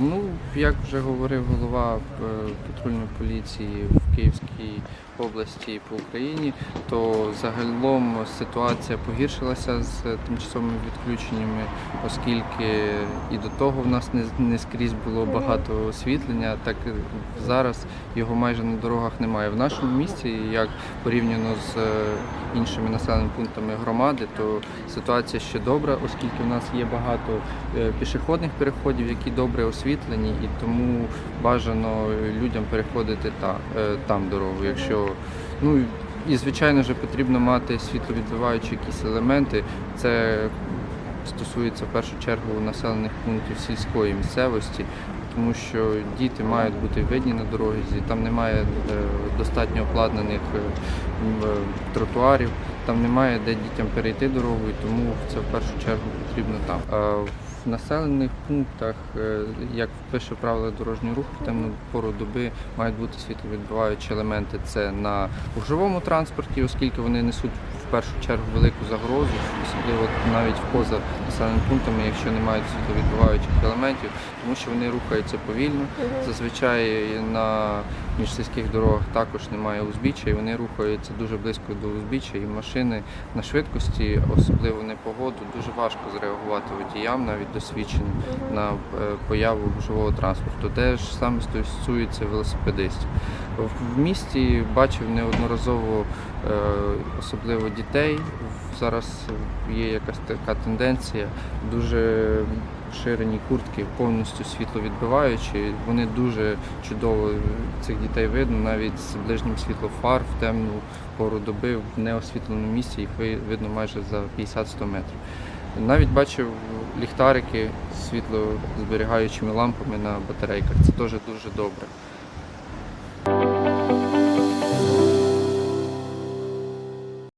Ну, як вже говорив голова е, патрульної поліції Київській області і по Україні, то загалом ситуація погіршилася з тимчасовими відключеннями, оскільки і до того в нас не, не скрізь було багато освітлення, так і зараз його майже на дорогах немає. В нашому місті, як порівняно з е, іншими населеними пунктами громади, то ситуація ще добра, оскільки в нас є багато е, пішохідних переходів, які добре освітлені, і тому бажано людям переходити та, е, там дорогу. Якщо ну і звичайно ж потрібно мати світловідбиваючі якісь елементи. Це стосується в першу чергу населених пунктів сільської місцевості, тому що діти мають бути видні на дорозі, там немає е, достатньо обладнаних е, тротуарів, там немає де дітям перейти дорогу, і тому це в першу чергу потрібно там. А в населених пунктах, е, як пише правила дорожнього руху, в темну пору доби мають бути світловідбиваючі елементи. Це на гужовому транспорті, оскільки вони несуть в першу чергу велику загрозу, особливо навіть поза населеними пунктами, якщо не мають світловідбиваючих елементів, тому що вони рухаються повільно. Зазвичай на міжсільських дорогах також немає узбіччя, і вони рухаються дуже близько до узбіччя, і машини на швидкості, особливо в непогоду, дуже важко зреагувати водіям, навіть досвідченим, на е, появу гужового транспорту. Те ж саме стосується велосипедистів. В- В місті бачив неодноразово, е, особливо дітей. Зараз є якась така тенденція, дуже ширені куртки, повністю світловідбиваючі. Вони дуже чудово цих дітей видно, навіть з ближнім світлом фар в темну пору доби в неосвітленому місці їх видно майже за 50-100 метрів. Навіть бачив ліхтарики з світлозберігаючими лампами на батарейках. Це теж дуже добре.